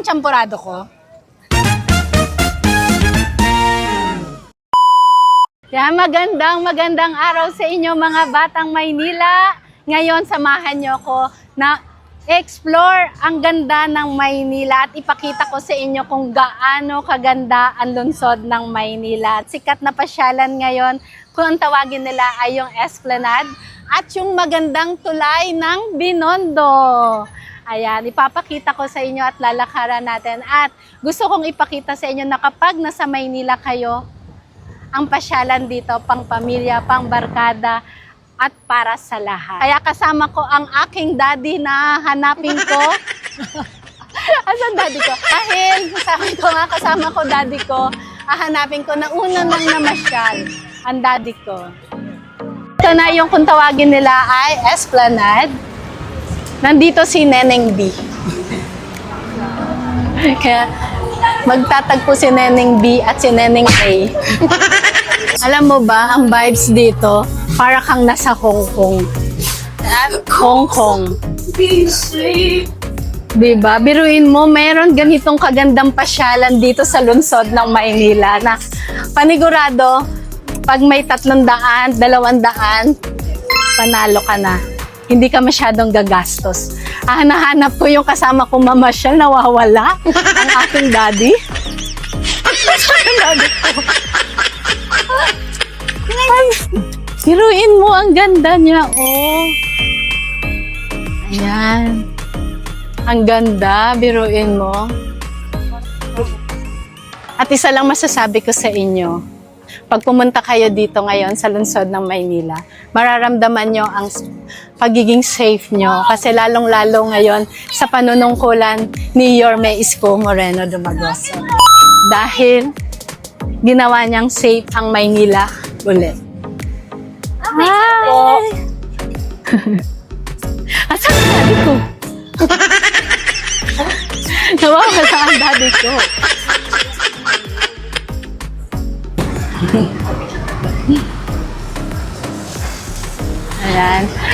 ang champurado ko? Yan, magandang magandang araw sa inyo mga batang Maynila. Ngayon, samahan nyo ko na explore ang ganda ng Maynila at ipakita ko sa inyo kung gaano kaganda ang lungsod ng Maynila. At sikat na pasyalan ngayon kung ang tawagin nila ay yung Esplanade at yung magandang tulay ng Binondo. Ayan, ipapakita ko sa inyo at lalakaran natin. At gusto kong ipakita sa inyo na kapag nasa Maynila kayo, ang pasyalan dito pang pamilya, pang barkada, at para sa lahat. Kaya kasama ko ang aking daddy na hanapin ko. Asan daddy ko? Dahil sabi ko nga kasama ko daddy ko, hahanapin ko na una nang namasyal ang daddy ko. Ito na yung kung tawagin nila ay Esplanade. Nandito si Neneng B. Kaya magtatagpo si Neneng B at si Neneng A. Alam mo ba, ang vibes dito, para kang nasa Hong Kong. Hong Kong. Diba? Biruin mo, meron ganitong kagandang pasyalan dito sa lungsod ng Maynila na panigurado, pag may tatlong daan, dalawang daan, panalo ka na. Hindi ka masyadong gagastos. Ah, nahanap ko yung kasama ko mamasyal, nawawala. Ang aking daddy. Ay, biruin mo, ang ganda niya, oh. Ayan. Ang ganda, biruin mo. At isa lang masasabi ko sa inyo, pag pumunta kayo dito ngayon sa lungsod ng Maynila, mararamdaman nyo ang pagiging safe nyo. Kasi lalong-lalo ngayon sa panunungkulan ni Yorme Isko Moreno Dumagoso. Dahil ginawa niyang safe ang Maynila ulit. Hi! Asan ang daddy ko? Nawawala ang daddy ko.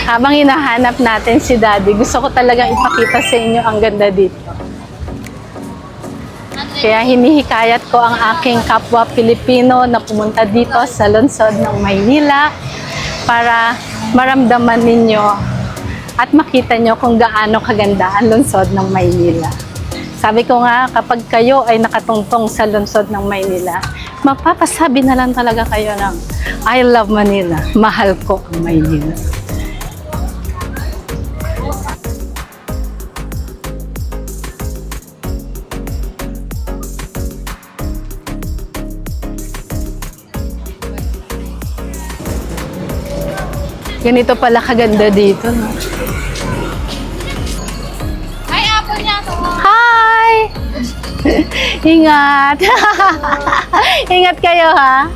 Habang hinahanap natin si Daddy, gusto ko talagang ipakita sa inyo ang ganda dito. Kaya hinihikayat ko ang aking kapwa Pilipino na pumunta dito sa lungsod ng Maynila para maramdaman ninyo at makita nyo kung gaano kaganda ang lungsod ng Maynila. Sabi ko nga, kapag kayo ay nakatungtong sa lungsod ng Maynila, mapapasabi na lang talaga kayo ng I love Manila. Mahal ko ang Maynila. Ganito pala kaganda dito. No? Ay, apple niya ako. Hi! Ingat! Ingat kayo ha!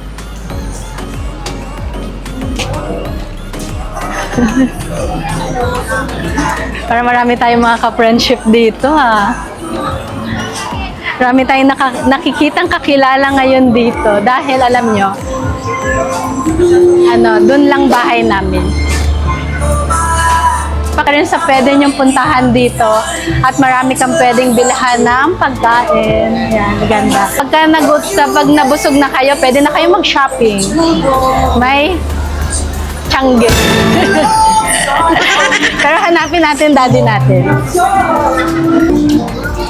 Para marami tayong mga ka-friendship dito ha. Marami tayong naka- nakikitang kakilala ngayon dito dahil alam nyo, ano, dun lang bahay namin pa rin sa pwede niyong puntahan dito at marami kang pwedeng bilhan ng pagkain. Yan, ganda. Pagka sa pag nabusog na kayo, pwede na kayo mag-shopping. May changgit. Pero hanapin natin daddy natin.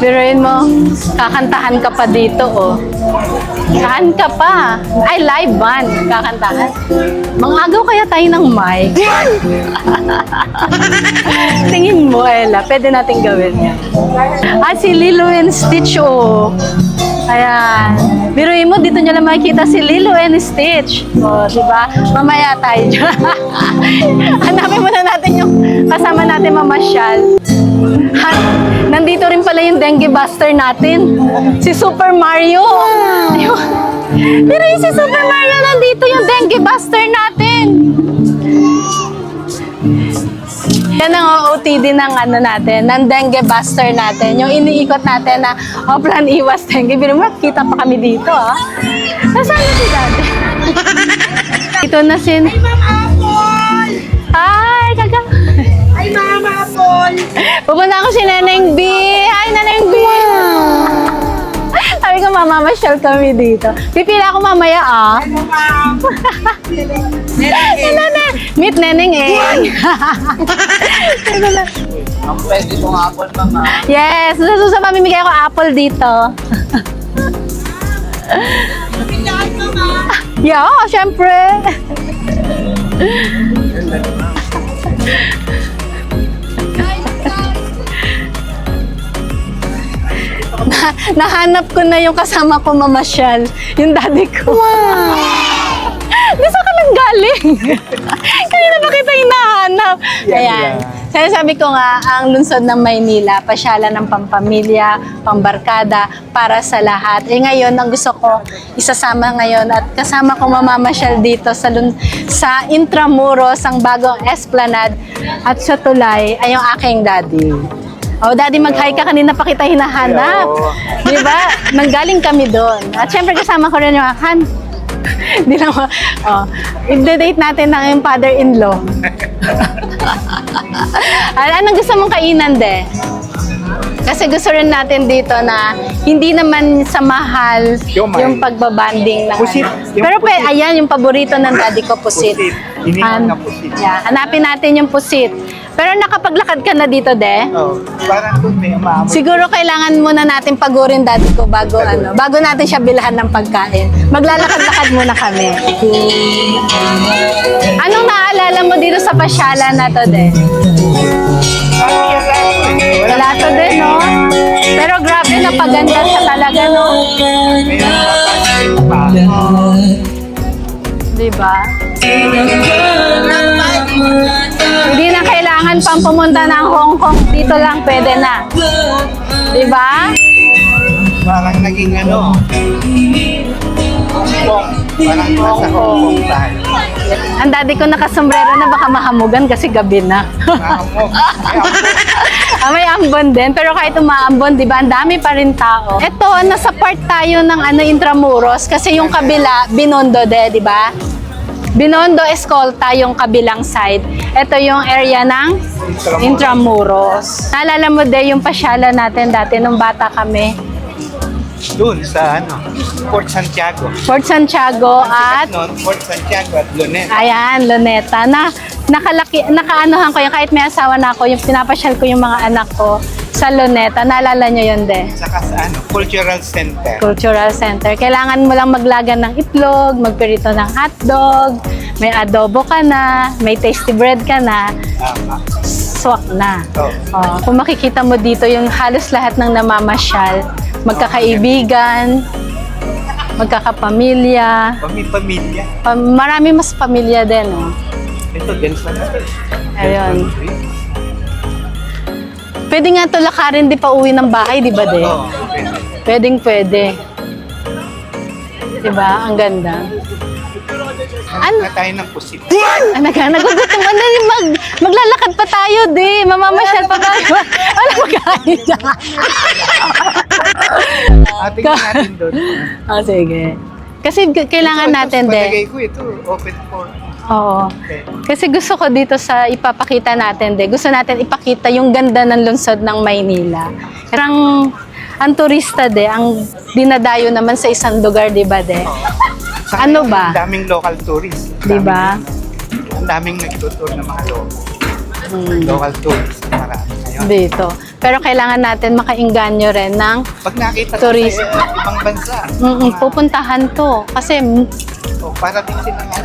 Biruin mo, kakantahan ka pa dito, oh. Saan ka pa? Ay, live band, kakantahan. Mangagaw kaya tayo ng mic. Tingin mo, Ella, pwede natin gawin yan. Ah, si Lilo and Stitch, oh. Ayan. Biruin mo, dito nyo lang makikita si Lilo and Stitch. O, oh, di ba? Mamaya tayo dyan. Hanapin muna natin yung kasama natin mamasyal. Ha, nandito rin pala yung dengue buster natin. Si Super Mario. Pero yung si Super Mario nandito yung dengue buster natin. Yan ang OOTD ng ano natin, ng dengue buster natin. Yung iniikot natin na Oplan Iwas Dengue. Pero mo, kita pa kami dito ah. Nasaan na si Daddy? Ito na sin... Ay, Ma'am Apple! Hi! Kaga... Ay, Ma'am Apple! Pupunta ako si Neneng B. Hi, Neneng B. Mamamasyal kami dito. Pipila ako mamaya ah. Neneng. Meet Neneng eh. Ang pwede mong apple, mama. yes, sa susunod mamimigay ako apple dito. yeah, syempre. Na, nahanap ko na yung kasama ko mamasyal, yung daddy ko. Wow! Gusto ka lang galing. Kanina ba kita hinahanap? Yan Ayan. yan. Sinasabi ko nga, ang lungsod ng Maynila, pasyalan ng pampamilya, pambarkada, para sa lahat. Eh ngayon, ang gusto ko, isasama ngayon at kasama ko mamamasyal dito sa, sa Intramuros, ang bagong esplanade at sa tulay ay yung aking daddy. Oh, daddy, mag-hi ka kanina pa kita hinahanap. Di ba? Nanggaling kami doon. At syempre kasama ko rin yung akan. Di lang mo. Oh, i-date natin ng yung father-in-law. Ano, anong gusto mong kainan, de? Kasi gusto rin natin dito na hindi naman sa mahal Siomay. yung pagbabanding ng Pusit. Yung Pero pe, pusit. ayan yung paborito ng daddy ko, pusit. Pusit. Inihaw na pusit. Yeah, hanapin natin yung pusit. Pero nakapaglakad ka na dito, de? Oh, parang doon may umaamoy. Siguro kailangan muna natin pagurin daddy ko bago ano, bago natin siya bilhan ng pagkain. Maglalakad-lakad muna kami. Anong naalala mo dito sa pasyalan na to, de? Wala to din, no? Pero grabe, napaganda siya talaga, no? May mataas pa. Di ba? Hindi na kailangan pang pumunta ng Hong Kong. Dito lang pwede na. Di ba? Parang naging ano. Hong Kong. Parang nasa Hong Kong tayo. Ang daddy ko nakasombrero na baka mahamugan kasi gabi na. Mahamog. Ah, may ambon din. Pero kahit umaambon, di ba, ang dami pa rin tao. Ito, nasa part tayo ng ano, Intramuros kasi yung kabila, Binondo de, di ba? Binondo Escolta yung kabilang side. Ito yung area ng Intramuros. Naalala mo de yung pasyala natin dati nung bata kami. Doon sa ano, Port Santiago. Fort Santiago at Noon, Port Santiago at Lunes. Ayan, Luneta. Na, nakalaki, nakaanuhan ko yung kahit may asawa na ako, yung pinapasyal ko yung mga anak ko sa Luneta. Naalala nyo yun, de? Saka sa ano, Cultural Center. Cultural Center. Kailangan mo lang maglagan ng itlog, magpirito ng hotdog, may adobo ka na, may tasty bread ka na, Tama. swak na. Oh. Oh, kung makikita mo dito yung halos lahat ng namamasyal, magkakaibigan, magkakapamilya, Pami-pamilya. pa- marami mas pamilya din. Oh. Ito din sa Ayun. Pwede nga to lakarin di pa uwi ng bahay, di ba de? Oo. Pwedeng pwede. Di ba? Ang ganda. Ano? Na tayo ng pusit. Ah, nag nagugutom ka na rin. Mag, maglalakad pa tayo, di. Mamamasyal pa tayo. Wala magkain dyan. Ating natin doon. Ah, sige. Kasi kailangan Ito, natin, ito, de. Palagay ko ito, open for. Oo. Okay. Kasi gusto ko dito sa ipapakita natin, de. Gusto natin ipakita yung ganda ng lungsod ng Maynila. Parang ang turista, de, ang dinadayo naman sa isang lugar, di ba, de? Saka Ano ba? daming local tourists. Di ba? Ang daming nagtutour ng mga local. Hmm. Local tourists. Marami. Dito. Pero kailangan natin makainganyo rin ng Pag nakita ko sa iba't ibang bansa, mm, pupuntahan to. Kasi mm, oh, para din sila nga.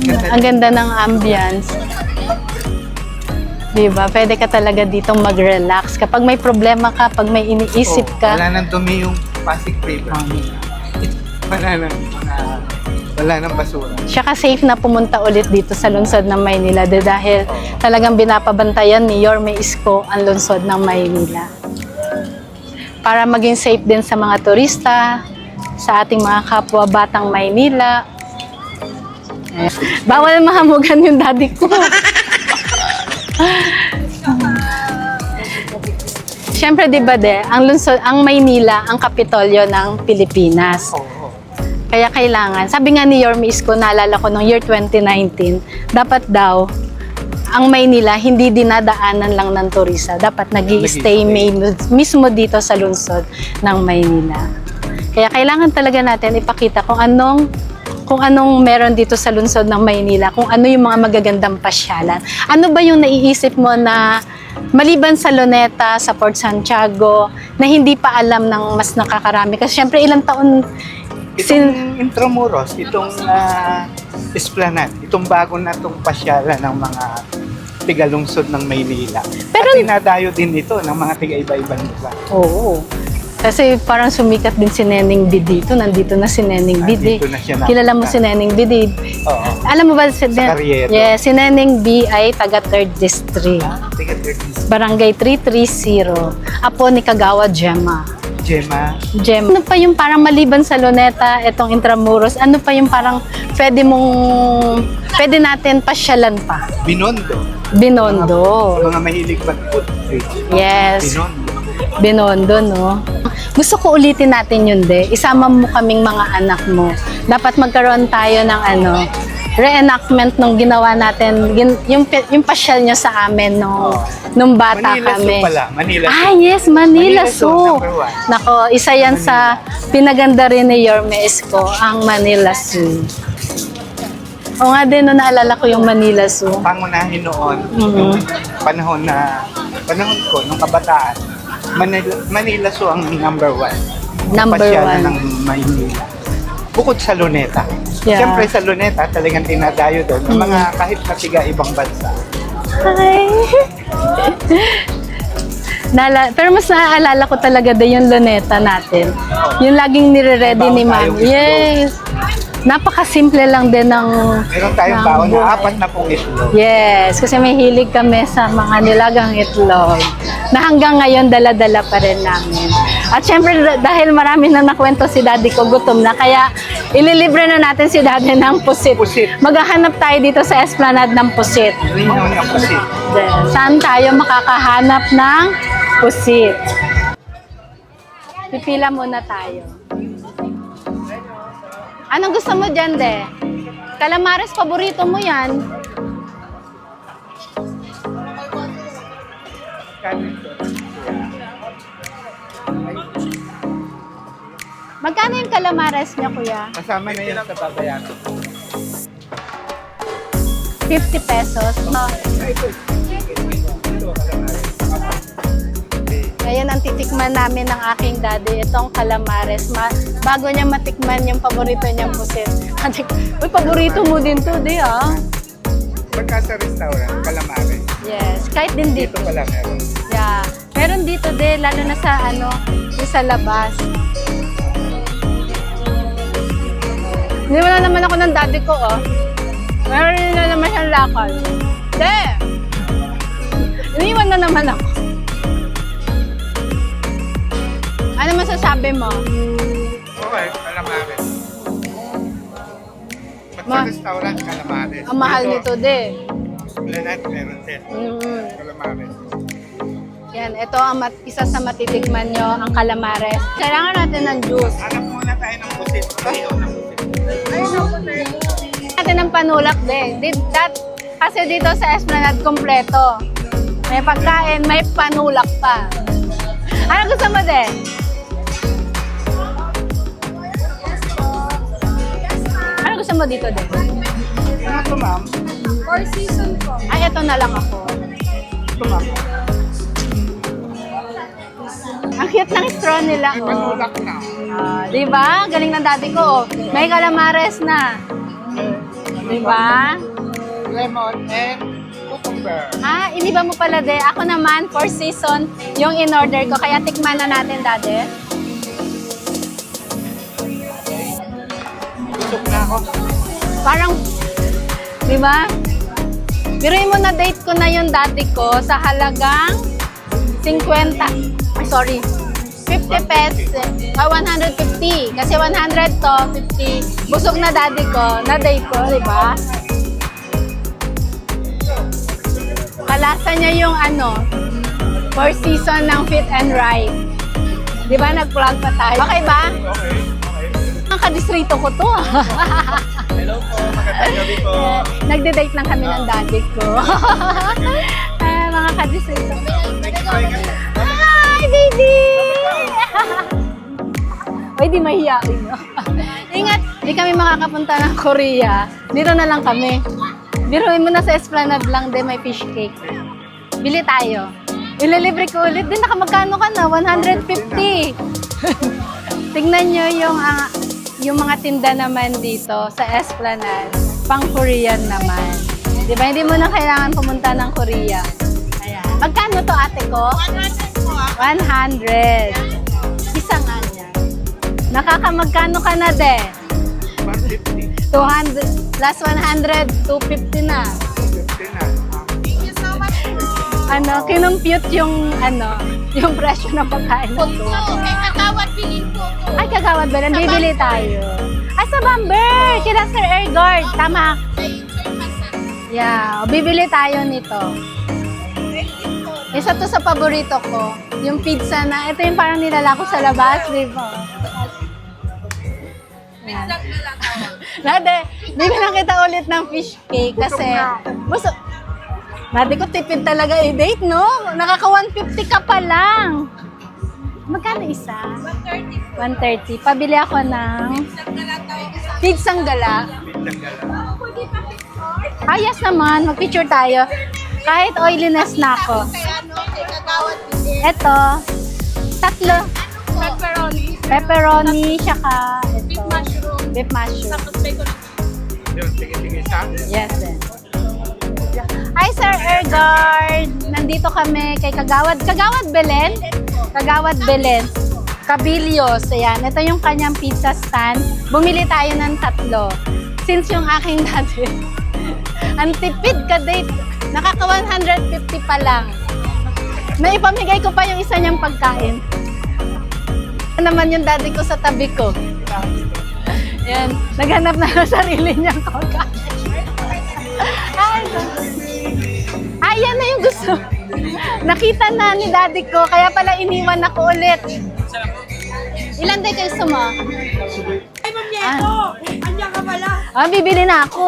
Ganda ang ganda ng ambience. Di ba? Pwede ka talaga dito mag-relax. Kapag may problema ka, pag may iniisip Oh, ka, Wala nang dumi yung Pasig River. Wala nang, uh, wala nang basura. Tsaka safe na pumunta ulit dito sa lungsod ng Maynila dahil talagang binapabantayan ni Yorme Isko ang lungsod ng Maynila. Para maging safe din sa mga turista, sa ating mga kapwa batang Maynila. Ayan. Bawal mahamugan yung daddy ko. Siyempre, di ba de, ang lungsod, ang Maynila, ang kapitolyo ng Pilipinas. Kaya kailangan, sabi nga ni Yorme Isko, naalala ko noong year 2019, dapat daw, ang Maynila hindi dinadaanan lang ng turista. Dapat nag stay mismo dito sa lungsod ng Maynila. Kaya kailangan talaga natin ipakita kung anong kung anong meron dito sa lungsod ng Maynila, kung ano yung mga magagandang pasyalan. Ano ba yung naiisip mo na maliban sa Luneta, sa Port Santiago, na hindi pa alam ng mas nakakarami? Kasi syempre ilang taon sin- Itong Intramuros, itong uh, Esplanade, itong bago na itong pasyalan ng mga tigalungsod ng Maynila. Pero- At dinadayo din ito ng mga tiga-iba-ibang lugar. Oo. Kasi parang sumikat din si Neneng B dito. Nandito na si Neneng B. Nandito na siya. Kilala mo si Neneng B. di? Oo. Alam mo ba si Sa Carriedo. Yes, si Neneng B ay taga 3rd District. Tiga 30 Barangay 330. Apo ni Kagawa Gemma. Gemma, Gem. Ano pa yung parang maliban sa Luneta, itong Intramuros, ano pa yung parang pwede mong, pwede natin pasyalan pa? Binondo. Binondo. Mga mahilig mag-footbridge. Yes. Binondo. Binondo, no? Gusto ko ulitin natin yun, de. Isama mo kaming mga anak mo. Dapat magkaroon tayo ng ano, reenactment nung ginawa natin, gin, yung, yung pasyal nyo sa amin nung, nung bata Manila kami. Zoo pala. Manila Zoo. Ah, yes, Manila, Manila Zoo. Nako, isa yan sa pinaganda rin ni Yorme Esco, ang Manila Zoo. O nga din, no, naalala ko yung Manila Zoo. Pangunahin noon, Mhm. yung panahon na, panahon ko, nung kabataan, Manila, Manila Zoo ang number one. Number Pasyalan one. ng Maynila. Bukod sa Luneta. Yeah. Siyempre sa Luneta, talagang tinadayo doon ng mga kahit na tiga ibang bansa. Hi! Nala, pero mas naaalala ko talaga din yung luneta natin. Yung laging nire-ready ni Baon tayong. Yes! Napakasimple lang din ng... Meron tayong ng baon na buhay. apat na pong itlog. Yes, kasi may hilig kami sa mga nilagang itlog na hanggang ngayon dala-dala pa rin namin. At syempre dah- dahil marami na nakwento si daddy ko, gutom na, kaya ililibre na natin si daddy ng pusit. Pusit. Maghahanap tayo dito sa esplanade ng pusit. Pusit. Saan tayo makakahanap ng pusit? Pipila muna tayo. Anong gusto mo dyan, de? Calamares, paborito mo yan. Magkano yung calamares niya, kuya? Kasama na yun sa babayaran. 50 pesos. No. Ngayon ang titikman namin ng aking daddy, itong calamares. Ma bago niya matikman yung paborito niyang pusit. Uy, paborito mo din to, di ah. Pagka sa restaurant, calamari. Yes, kahit din dito. Dito pala meron. Yeah. Meron dito din, lalo na sa ano, sa labas. Iniwan na naman ako ng daddy ko, oh. Meron na naman siyang lakal. De! Iniwan na naman ako. Ano masasabi mo? Okay, calamari. Pag Ma- sa restaurant, calamari. Ang mahal nito, de. Lahat meron din. Mm. Calamari. Yan, ito ang mat- isa sa matitikman nyo, ang calamares. Kailangan natin ng juice. Hanap muna tayo ng pusit. Ayaw ng. Natin ng panulak din. Di, that, kasi dito sa Esplanade kompleto. May pagkain, may panulak pa. Ano gusto mo din? Ano gusto mo dito din? Ano ito, ma'am? Four season po. Ay, ito na lang ako. Ito, ma'am. Ang cute ng straw nila. May Oh. panulak na. Ah, di ba? Galing ng daddy ko. May calamares na. Di ba? Lemon and cucumber. Ah, iniba mo pala, de. Ako naman, four season, yung in-order ko. Kaya tikman na natin, dade. Busog na ako. Parang, di ba? Biruin mo na date ko na yung dati ko sa halagang 50. Ay, sorry. 50 pesos. Ah, 150. Kasi 100 to, 50. Busog na daddy ko, na date ko, di ba? Kalasa niya yung ano, four season ng Fit and Right. Di ba, nag-vlog pa tayo? Okay ba? Okay, okay. Ang kadistrito ko to. ah. Hello po, magandang gabi po. Nagde-date lang kami ng daddy ko. Ay, mga kadistrito. Hi, baby! Pwede mahiyain. no? Ingat, di kami makakapunta ng Korea. Dito na lang kami. Biruin mo na sa Esplanade lang din, may fish cake. Bili tayo. Ililibre ko ulit. Din, nakamagkano ka na? 150. Tingnan nyo yung, ah, yung mga tinda naman dito sa Esplanade. Pang Korean naman. Di ba? Hindi mo na kailangan pumunta ng Korea. Ayan. Magkano to ate ko? 100. Isa nga niya. Nakakamagkano ka na de? 150. 200 plus 100, 250 na. 50 na. Ano, kinumpute yung ano, yung presyo ng pagkain So, kay katawad bilin po ko. Ay, kagawad ba? Bibili tayo. Ay, sa Bamber! Kila Sir Airguard. Tama. Yeah, bibili tayo nito. Isa to sa paborito ko. Yung pizza na, ito yung parang nilala ko sa labas, di ba? Yan. Nade, bibigyan kita ulit ng fish cake kasi gusto, Nade ko tipid talaga i-date, no? Nakaka 150 ka pa lang. Magkano isa? 130. 130. Pabili ako ng pizzang gala. Ah, yes naman. Mag-picture tayo. Kahit oiliness na ako. Ito, tatlo. Pepperoni. Pepperoni, saka ito. Beef mushroom. Tapos bacon. Yun, sige, sa Yes, then. Hi, Sir Ergard! Nandito kami kay Kagawad. Kagawad Belen? Kagawad Belen. Kabilios. Ayan. Ito yung kanyang pizza stand. Bumili tayo ng tatlo. Since yung aking dati, ang tipid ka date. Nakaka 150 pa lang. Naipamigay ko pa yung isa niyang pagkain. Ano naman yung daddy ko sa tabi ko. Ayan. Naghanap na ng sarili niyang pagkain. Ay, ay, yan na yung gusto. Nakita na ni daddy ko, kaya pala iniwan ako ulit. Ilan day kayo mo? Ay, Ma'am Nieto! Andiyan ka pala. Ah, bibili na ako.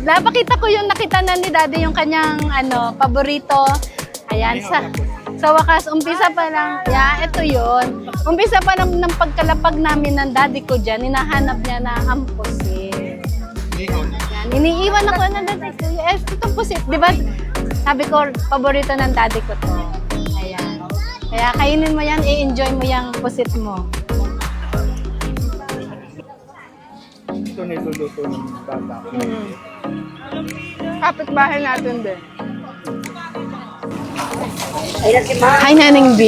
Napakita ko yung nakita na ni daddy yung kanyang ano, paborito. Ayan, sa sa wakas, umpisa pa lang, ya, ito yon. Umpisa pa ng, ng pagkalapag namin ng daddy ko dyan, hinahanap niya na ang pusit. Yan, iniiwan ako ng daddy ko. Eh, itong pusit, di ba? Sabi ko, paborito ng daddy ko to. Ayan. Kaya kainin mo yan, i-enjoy mo yung pusit mo. Ito niluluto ng bata. Mm. Kapit-bahay natin din. Hi, Naning B.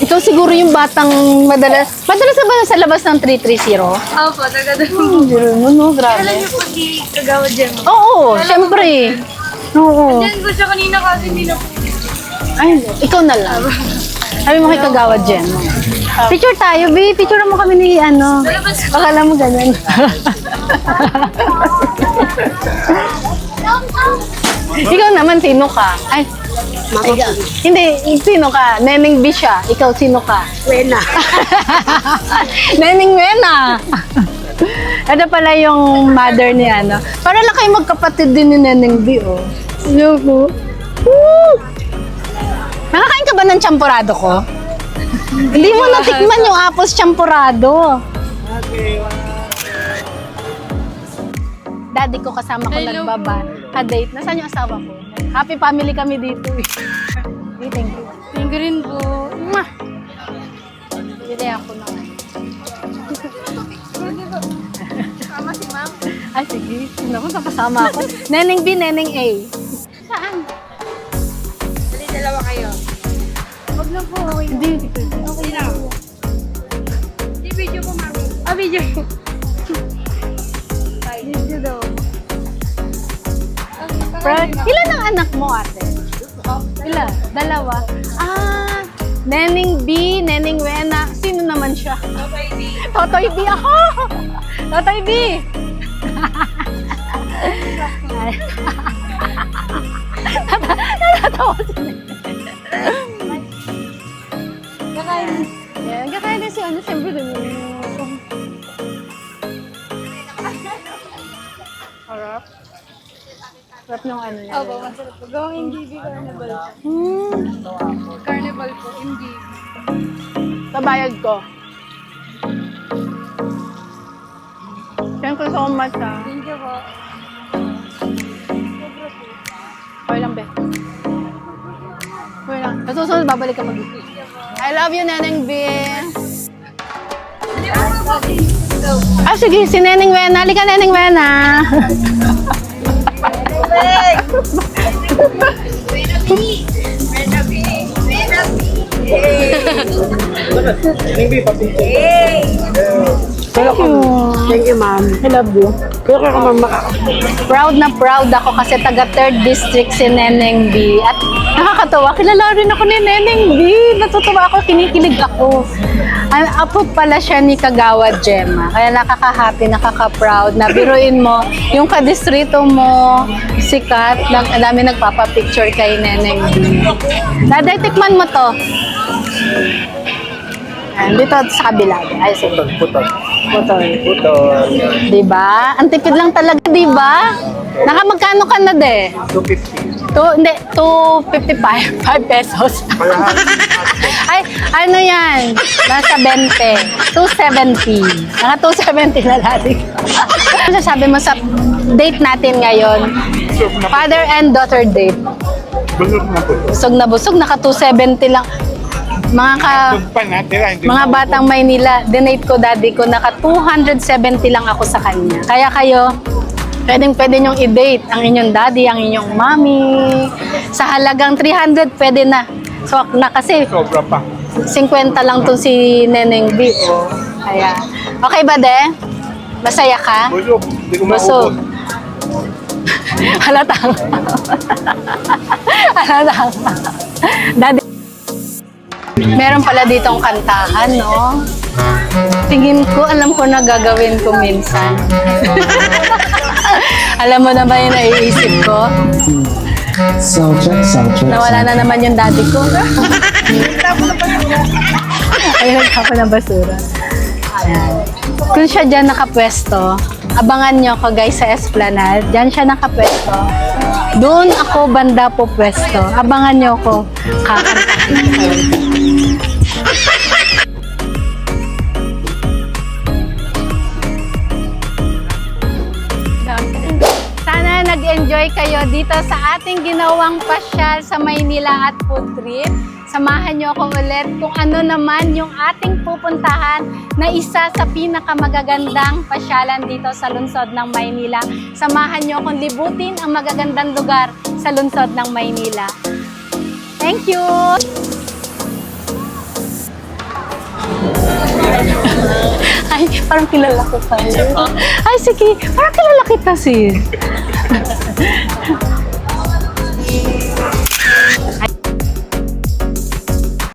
Ito siguro yung batang madalas, madalas na ba sa labas ng 330? Opo, taga doon. Biro mo, no? Grabe. Kailan niyo po di kagawad dyan mo? Oo, syempre. Oo. Diyan ko siya kanina kasi hindi na po. Ay, ikaw na lang. Sabi mo kay Kagawad Jen. Picture tayo, B. Picture mo kami ni ano. Akala mo ganun. Ikaw naman, sino ka? Ay, ikaw. Hindi, sino ka? Neneng B siya. Ikaw, sino ka? Wena. Neneng Wena. Ito pala yung mother ni ano. Para lang kayo magkapatid din ni Neneng B, oh. Ayoko. Woo! Nakakain ka ba ng champurado ko? Hindi mo natikman yung apples champurado. Daddy ko kasama ko Hello nagbaba. Ha-date. Nasaan yung asawa ko? Happy family kami dito eh. Okay, thank you. Thank you rin po. Mwah! Bili ako ng Tama si ma'am. Ay, sige. Sino ko kasama ako? Neneng B, Neneng A. Saan? Dali, dalawa kayo. Huwag na po. Hindi. Okay na. Di video po, mami. Ah, video. Video Pra- ilan ang anak mo, ate? Ilan? Dalawa. Ah, Neneng B, Neneng Wena. Sino naman siya? Totoy B ako! Totoy B! Natatawa si Kakain. Sarap ng ano na. Opo, masarap po. Going MDB Carnival po. Hmm. Carnival po, MDB. Kabayad ko. Thank you so much ah. Thank you po. Okay lang, be. Okay lang. Sa babalik ka mag I love you, Neneng B. Ah, sige, si Neneng Wena. Halika, Neneng Wena. Perfect! Buena B! Buena B! Buena B! Yay! Yay! Thank you. Thank you, ma'am. I love you. Pero ka ma'am. Proud na proud ako kasi taga 3rd District si Neneng B. At nakakatawa, kilala rin ako ni Neneng B. Natutuwa ako, kinikilig ako. Ang apo pala siya ni Kagawa Gemma. Kaya nakaka-happy, nakaka-proud na biruin mo, yung kadistrito mo, sikat, nag, ang dami nagpapapicture kay Neneng B. Daday, tikman mo to. Ayan, dito sa kabila. Ay, sige. Putol. Putol. Putol. Diba? Ang tipid lang talaga, diba? Nakamagkano ka na de? 250. Two, hindi, 255. 5 pesos. Ay, ano yan? Nasa 20. 270. Naka 270 na dati. ano sabi mo sa date natin ngayon? Busog Father and daughter date. busog na po. Busog na busog, naka 270 lang. Mga ka, pa natira, hindi mga batang Maynila, donate ko daddy ko, naka 270 lang ako sa kanya. Kaya kayo, pwedeng pwede nyong i-date ang inyong daddy, ang inyong mommy. Sa halagang 300, pwede na. So, na kasi Sobra pa. 50 lang to si Neneng B. Oh. Kaya, okay ba de? Masaya ka? Busog. Hindi ko Busog. maubos. Halatang. Halatang. Daddy. Meron pala ditong kantahan, no? Tingin ko, alam ko na gagawin ko minsan. alam mo na ba yung naiisip ko? Sound check, sound check. Nawala na naman yung daddy ko. Ayun, nagtapo ng basura. Ayan. Kung siya dyan nakapwesto, abangan nyo ko guys sa Esplanade. Dyan siya nakapwesto. Doon ako banda po pwesto. Abangan nyo ko. Kakantahin. Sana nag-enjoy kayo dito sa ating ginawang pasyal sa Maynila at food trip. Samahan niyo ako ulit kung ano naman yung ating pupuntahan na isa sa pinakamagagandang pasyalan dito sa lungsod ng Maynila. Samahan niyo akong libutin ang magagandang lugar sa lungsod ng Maynila. Thank you! Ay, parang kilala ko pa. Ay, sige. Parang kilala kita, sis.